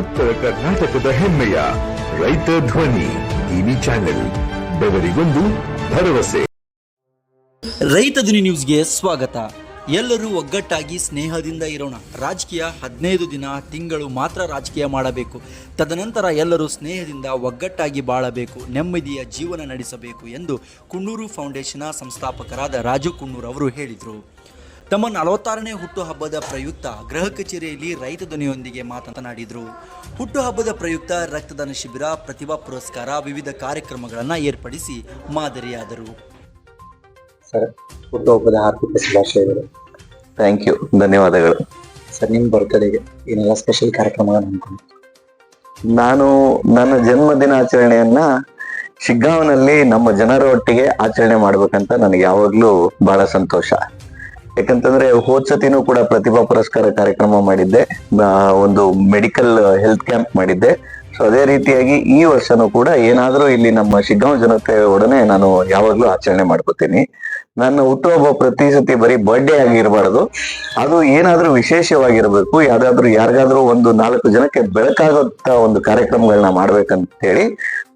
ಉತ್ತರ ಕರ್ನಾಟಕದ ಹೆಮ್ಮೆಯ ರೈತ ಧ್ವನಿ ಟಿವಿ ಚಾನೆಲ್, ಬೆವರಿಗೊಂದು ಭರವಸೆ. ರೈತ ಧ್ವನಿ ನ್ಯೂಸ್ಗೆ ಸ್ವಾಗತ. ಎಲ್ಲರೂ ಒಗ್ಗಟ್ಟಾಗಿ ಸ್ನೇಹದಿಂದ ಇರೋಣ. ರಾಜಕೀಯ ಹದಿನೈದು ದಿನ, ತಿಂಗಳು ಮಾತ್ರ ರಾಜಕೀಯ ಮಾಡಬೇಕು. ತದನಂತರ ಎಲ್ಲರೂ ಸ್ನೇಹದಿಂದ ಒಗ್ಗಟ್ಟಾಗಿ ಬಾಳಬೇಕು, ನೆಮ್ಮದಿಯ ಜೀವನ ನಡೆಸಬೇಕು ಎಂದು ಕುಣ್ಣೂರು ಫೌಂಡೇಶನ್ನ ಸಂಸ್ಥಾಪಕರಾದ ರಾಜು ಕುನ್ನೂರು ಅವರು ಹೇಳಿದರು. ತಮ್ಮ ನಲವತ್ತಾರನೇ ಹುಟ್ಟುಹಬ್ಬದ ಪ್ರಯುಕ್ತ ಗೃಹ ಕಚೇರಿಯಲ್ಲಿ ರೈತ ಧ್ವನಿಯೊಂದಿಗೆ ಮಾತನಾಡಿದರು. ಹುಟ್ಟುಹಬ್ಬದ ಪ್ರಯುಕ್ತ ರಕ್ತದಾನ ಶಿಬಿರ ಪ್ರತಿಭಾ ಪುರಸ್ಕಾರ ವಿವಿಧ ಕಾರ್ಯಕ್ರಮಗಳನ್ನು ಏರ್ಪಡಿಸಿ ಮಾದರಿಯಾದರು. ಸರ್ ಹುಟ್ಟುಹಬ್ಬದ ಆರ್ಥಿಕ ಶುಭಾಶಯಗಳು. ಥ್ಯಾಂಕ್ ಯು ಧನ್ಯವಾದಗಳು. ಸರ್ ನಿಮ್ಮ ಬರ್ತ್ಡೇಗೆ ಏನೆಲ್ಲ ಸ್ಪೆಷಲ್ ಕಾರ್ಯಕ್ರಮಗಳನ್ನು ಅನ್ಕೊಂಡು ನಾನು ನನ್ನ ಜನ್ಮದಿನ ದಿನಾಚರಣೆಯನ್ನ ಶಿಗ್ಗಾಂವ್ನಲ್ಲಿ ನಮ್ಮ ಜನರ ಒಟ್ಟಿಗೆ ಆಚರಣೆ ಮಾಡ್ಬೇಕಂತ ನನಗೆ ಯಾವಾಗ್ಲೂ ಬಹಳ ಸಂತೋಷ. ಯಾಕಂತಂದ್ರೆ ಹೋದ್ ಸತಿನೂ ಕೂಡ ಪ್ರತಿಭಾ ಪುರಸ್ಕಾರ ಕಾರ್ಯಕ್ರಮ ಮಾಡಿದ್ದೆ ಒಂದು ಮೆಡಿಕಲ್ ಹೆಲ್ತ್ ಕ್ಯಾಂಪ್ ಮಾಡಿದ್ದೆ. ಸೊ ಅದೇ ರೀತಿಯಾಗಿ ಈ ವರ್ಷನೂ ಕೂಡ ಏನಾದ್ರೂ ಇಲ್ಲಿ ನಮ್ಮ ಶಿಗ್ಗಾಂವ್ ಜನತೆ ಒಡನೆ ನಾನು ಯಾವಾಗ್ಲೂ ಆಚರಣೆ ಮಾಡ್ಕೋತೀನಿ. ನನ್ನ ಹುಟ್ಟುಹಬ್ಬ ಪ್ರತಿ ಸತಿ ಬರೀ ಬರ್ಡೇ ಆಗಿರಬಾರ್ದು. ಅದು ಏನಾದ್ರೂ ವಿಶೇಷವಾಗಿರ್ಬೇಕು, ಯಾವ್ದಾದ್ರು ಯಾರಿಗಾದ್ರೂ ಒಂದು ನಾಲ್ಕು ಜನಕ್ಕೆ ಬೆಳಕಾಗುತ್ತ ಒಂದು ಕಾರ್ಯಕ್ರಮಗಳನ್ನ ಮಾಡ್ಬೇಕಂತ ಹೇಳಿ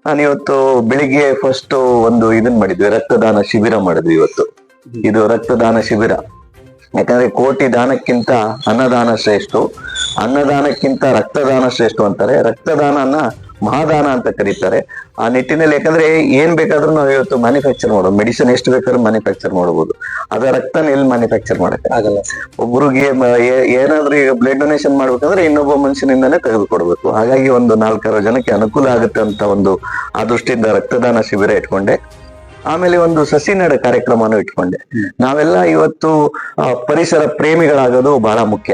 ನಾನು ಇವತ್ತು ಬೆಳಿಗ್ಗೆ ಫಸ್ಟ್ ಒಂದು ಇದನ್ ಮಾಡಿದ್ವಿ, ರಕ್ತದಾನ ಶಿಬಿರ ಮಾಡಿದ್ವಿ ಇವತ್ತು. ಇದು ರಕ್ತದಾನ ಶಿಬಿರ. ಯಾಕಂದ್ರೆ ಕೋಟಿ ದಾನಕ್ಕಿಂತ ಅನ್ನದಾನ ಶ್ರೇಷ್ಠ. ಅನ್ನದಾನಕ್ಕಿಂತ ರಕ್ತದಾನ ಶ್ರೇಷ್ಠ ಅಂತಾರೆ. ರಕ್ತದಾನ ಮಹಾದಾನ ಅಂತ ಕರೀತಾರೆ. ಆ ನಿಟ್ಟಿನಲ್ಲಿ ಯಾಕಂದ್ರೆ ಏನ್ ಬೇಕಾದ್ರೂ ನಾವು ಇವತ್ತು ಮ್ಯಾನುಫ್ಯಾಕ್ಚರ್ ಮಾಡೋದು ಮೆಡಿಸಿನ್ ಎಷ್ಟು ಬೇಕಾದ್ರೂ ಮ್ಯಾನುಫ್ಯಾಕ್ಚರ್ ಮಾಡಬಹುದು ಅದ ರಕ್ತನ ಎಲ್ಲಿ ಮ್ಯಾನುಫ್ಯಾಕ್ಚರ್ ಮಾಡಕ್ಕೆ ಆಗಲ್ಲ. ಏ- ಏನಾದ್ರೂ ಈಗ ಬ್ಲಡ್ ಡೊನೇಷನ್ ಮಾಡ್ಬೇಕಂದ್ರೆ ಇನ್ನೊಬ್ಬ ಮನುಷ್ಯನಿಂದನೇ ತೆಗೆದುಕೊಡ್ಬೇಕು. ಹಾಗಾಗಿ ಒಂದು ನಾಲ್ಕಾರು ಜನಕ್ಕೆ ಅನುಕೂಲ ಆಗುತ್ತೆ ಅಂತ ಒಂದು ಆ ದೃಷ್ಟಿಯಿಂದ ರಕ್ತದಾನ ಶಿಬಿರ ಇಟ್ಕೊಂಡೆ. ಆಮೇಲೆ ಒಂದು ಸಸಿ ನಡ ಕಾರ್ಯಕ್ರಮನೂ ಇಟ್ಕೊಂಡೆ. ನಾವೆಲ್ಲ ಇವತ್ತು ಪರಿಸರ ಪ್ರೇಮಿಗಳಾಗೋದು ಬಹಳ ಮುಖ್ಯ.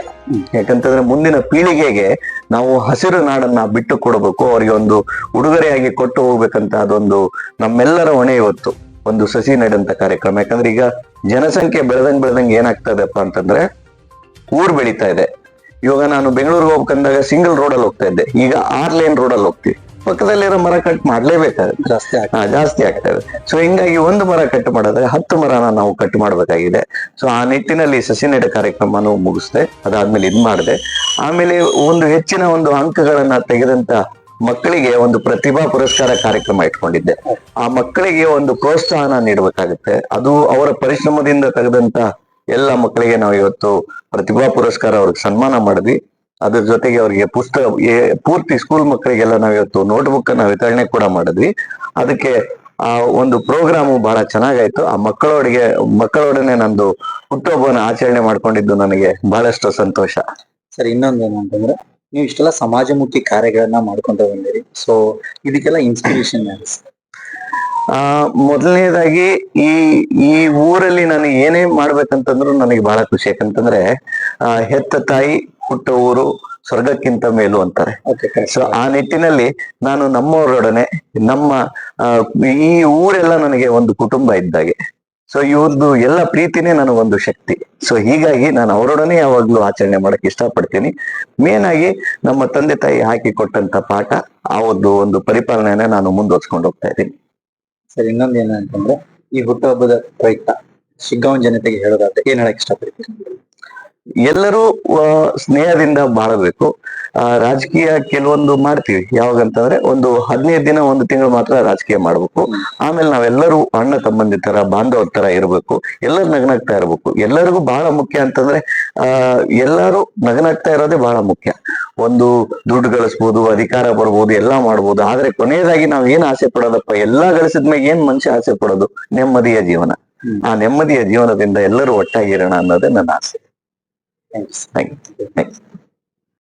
ಯಾಕಂತಂದ್ರೆ ಮುಂದಿನ ಪೀಳಿಗೆಗೆ ನಾವು ಹಸಿರು ನಾಡನ್ನ ಬಿಟ್ಟು ಕೊಡಬೇಕು ಅವರಿಗೆ ಒಂದು ಉಡುಗೊರೆಯಾಗಿ ಕೊಟ್ಟು ಹೋಗ್ಬೇಕಂತ ಅದೊಂದು ನಮ್ಮೆಲ್ಲರ ಹೊಣೆ ಇವತ್ತು ಒಂದು ಸಸಿ ನೆಡಂತ ಕಾರ್ಯಕ್ರಮ. ಯಾಕಂದ್ರೆ ಈಗ ಜನಸಂಖ್ಯೆ ಬೆಳೆದಂಗ್ ಬೆಳೆದಂಗ್ ಏನಾಗ್ತದಪ್ಪ ಅಂತಂದ್ರೆ ಊರ್ ಬೆಳೀತಾ ಇದೆ. ಇವಾಗ ನಾನು ಬೆಂಗಳೂರಿಗೆ ಹೋಗ್ಬೇಕಂದಾಗ ಸಿಂಗಲ್ ರೋಡಲ್ಲಿ ಹೋಗ್ತಾ ಇದ್ದೆ. ಈಗ ಆರ್ ಲೈನ್ ರೋಡಲ್ಲಿ ಹೋಗ್ತೀವಿ. ಪಕ್ಕದಲ್ಲಿರೋ ಮರ ಕಟ್ ಮಾಡ್ಲೇಬೇಕಾಗುತ್ತೆ. ಜಾಸ್ತಿ ಆಗ್ತದೆ. ಸೊ ಹಿಂಗಾಗಿ ಒಂದು ಮರ ಕಟ್ ಮಾಡಿದ್ರೆ ಹತ್ತು ಮರನ ನಾವು ಕಟ್ ಮಾಡಬೇಕಾಗಿದೆ. ಸೊ ಆ ನಿಟ್ಟಿನಲ್ಲಿ ಸಸಿ ನೆಡ ಕಾರ್ಯಕ್ರಮನೂ ಮುಗಿಸ್ದೆ ಅದಾದ್ಮೇಲೆ ಇದ್ ಮಾಡಿದೆ. ಆಮೇಲೆ ಒಂದು ಹೆಚ್ಚಿನ ಒಂದು ಅಂಕಗಳನ್ನ ತೆಗೆದಂತ ಮಕ್ಕಳಿಗೆ ಒಂದು ಪ್ರತಿಭಾ ಪುರಸ್ಕಾರ ಕಾರ್ಯಕ್ರಮ ಇಟ್ಕೊಂಡಿದ್ದೆ. ಆ ಮಕ್ಕಳಿಗೆ ಒಂದು ಪ್ರೋತ್ಸಾಹನ ನೀಡಬೇಕಾಗುತ್ತೆ. ಅದು ಅವರ ಪರಿಶ್ರಮದಿಂದ ತೆಗೆದಂತ ಎಲ್ಲ ಮಕ್ಕಳಿಗೆ ನಾವು ಇವತ್ತು ಪ್ರತಿಭಾ ಪುರಸ್ಕಾರ ಅವ್ರಿಗೆ ಸನ್ಮಾನ ಮಾಡಿದ್ವಿ. ಅದ್ರ ಜೊತೆಗೆ ಅವರಿಗೆ ಪುಸ್ತಕ ಪೂರ್ತಿ ಸ್ಕೂಲ್ ಮಕ್ಕಳಿಗೆಲ್ಲ ನಾವು ಇವತ್ತು ನೋಟ್ಬುಕ್ ಅನ್ನ ವಿತರಣೆ ಕೂಡ ಮಾಡಿದ್ವಿ. ಅದಕ್ಕೆ ಆ ಒಂದು ಪ್ರೋಗ್ರಾಮ್ ಬಹಳ ಚೆನ್ನಾಗಾಯ್ತು. ಆ ಮಕ್ಕಳೊಡಗೆ ಮಕ್ಕಳೊಡನೆ ನಂದು ಹುಟ್ಟುಹಬ್ಬವನ್ನು ಆಚರಣೆ ಮಾಡ್ಕೊಂಡಿದ್ದು ನನಗೆ ಬಹಳಷ್ಟು ಸಂತೋಷ. ಸರ್ ಇನ್ನೊಂದೇನು ಅಂತಂದ್ರೆ ನೀವು ಇಷ್ಟೆಲ್ಲ ಸಮಾಜಮುಖಿ ಕಾರ್ಯಗಳನ್ನ ಮಾಡ್ಕೊಂತ ಬಂದಿರಿ. ಸೊ ಇದಕ್ಕೆಲ್ಲ ಇನ್ಸ್ಪಿರೇಷನ್ ಆ ಮೊದಲನೇದಾಗಿ ಈ ಈ ಊರಲ್ಲಿ ನಾನು ಏನೇ ಮಾಡ್ಬೇಕಂತಂದ್ರು ನನಗೆ ಬಹಳ ಖುಷಿ. ಯಾಕಂತಂದ್ರೆ ಆ ಹೆತ್ತ ತಾಯಿ ಹುಟ್ಟ ಊರು ಸ್ವರ್ಗಕ್ಕಿಂತ ಮೇಲು ಅಂತಾರೆ. ಸೊ ಆ ನಿಟ್ಟಿನಲ್ಲಿ ನಾನು ನಮ್ಮವರೊಡನೆ ನಮ್ಮ ಈ ಊರೆಲ್ಲ ನನಗೆ ಒಂದು ಕುಟುಂಬ ಇದ್ದಾಗೆ. ಸೊ ಇವ್ರದ್ದು ಎಲ್ಲ ಪ್ರೀತಿನೇ ನನಗೊಂದು ಶಕ್ತಿ. ಸೊ ಹೀಗಾಗಿ ನಾನು ಅವರೊಡನೆ ಯಾವಾಗ್ಲೂ ಆಚರಣೆ ಮಾಡಕ್ ಇಷ್ಟಪಡ್ತೀನಿ. ಮೇನ್ ಆಗಿ ನಮ್ಮ ತಂದೆ ತಾಯಿ ಹಾಕಿ ಕೊಟ್ಟಂತ ಪಾಠ ಆ ಒಂದು ಒಂದು ಪರಿಪಾಲನೆಯನ್ನ ನಾನು ಮುಂದುವರ್ಸ್ಕೊಂಡು ಹೋಗ್ತಾ ಇದ್ದೀನಿ. ಸರ್ ಇನ್ನೊಂದು ಏನಂತಂದ್ರೆ ಈ ಹುಟ್ಟುಹಬ್ಬದ ಪ್ರಯುಕ್ತ ಶಿಗ್ಗಾಂವ್ ಜನತೆಗೆ ಹೇಳೋದಾದ್ರೆ ಏನ್ ಹೇಳಕ್ ಇಷ್ಟಪಡ್ತೀರಿ? ಎಲ್ಲರೂ ಸ್ನೇಹದಿಂದ ಬಾಳಬೇಕು. ಆ, ರಾಜಕೀಯ ಕೆಲವೊಂದು ಮಾಡ್ತೀವಿ. ಯಾವಾಗಂತಂದ್ರೆ ಒಂದು ಹದಿನೈದು ದಿನ ಒಂದು ತಿಂಗಳು ಮಾತ್ರ ರಾಜಕೀಯ ಮಾಡ್ಬೇಕು. ಆಮೇಲೆ ನಾವೆಲ್ಲರೂ ಅಣ್ಣ ತಮ್ಮಂದಿ ತರ ಬಾಂಧವ ತರ ಇರಬೇಕು. ಎಲ್ಲರೂ ನಗನಾಗ್ತಾ ಇರಬೇಕು. ಎಲ್ಲರಿಗೂ ಬಹಳ ಮುಖ್ಯ ಅಂತಂದ್ರೆ ಆ ಎಲ್ಲರೂ ನಗನಾಗ್ತಾ ಇರೋದೇ ಬಹಳ ಮುಖ್ಯ. ಒಂದು ದುಡ್ಡು ಗಳಿಸ್ಬೋದು ಅಧಿಕಾರ ಬರ್ಬೋದು ಎಲ್ಲಾ ಮಾಡ್ಬೋದು. ಆದ್ರೆ ಕೊನೆಯದಾಗಿ ನಾವ್ ಏನ್ ಆಸೆ ಪಡೋದಪ್ಪ? ಎಲ್ಲಾ ಗಳಿಸಿದ್ಮೇಲೆ ಏನ್ ಮನುಷ್ಯ ಆಸೆ ಪಡೋದು? ನೆಮ್ಮದಿಯ ಜೀವನ. ಆ ನೆಮ್ಮದಿಯ ಜೀವನದಿಂದ ಎಲ್ಲರೂ ಒಟ್ಟಾಗಿರೋಣ ಅನ್ನೋದೇ ನನ್ನ ಆಸೆ. Thank you thank you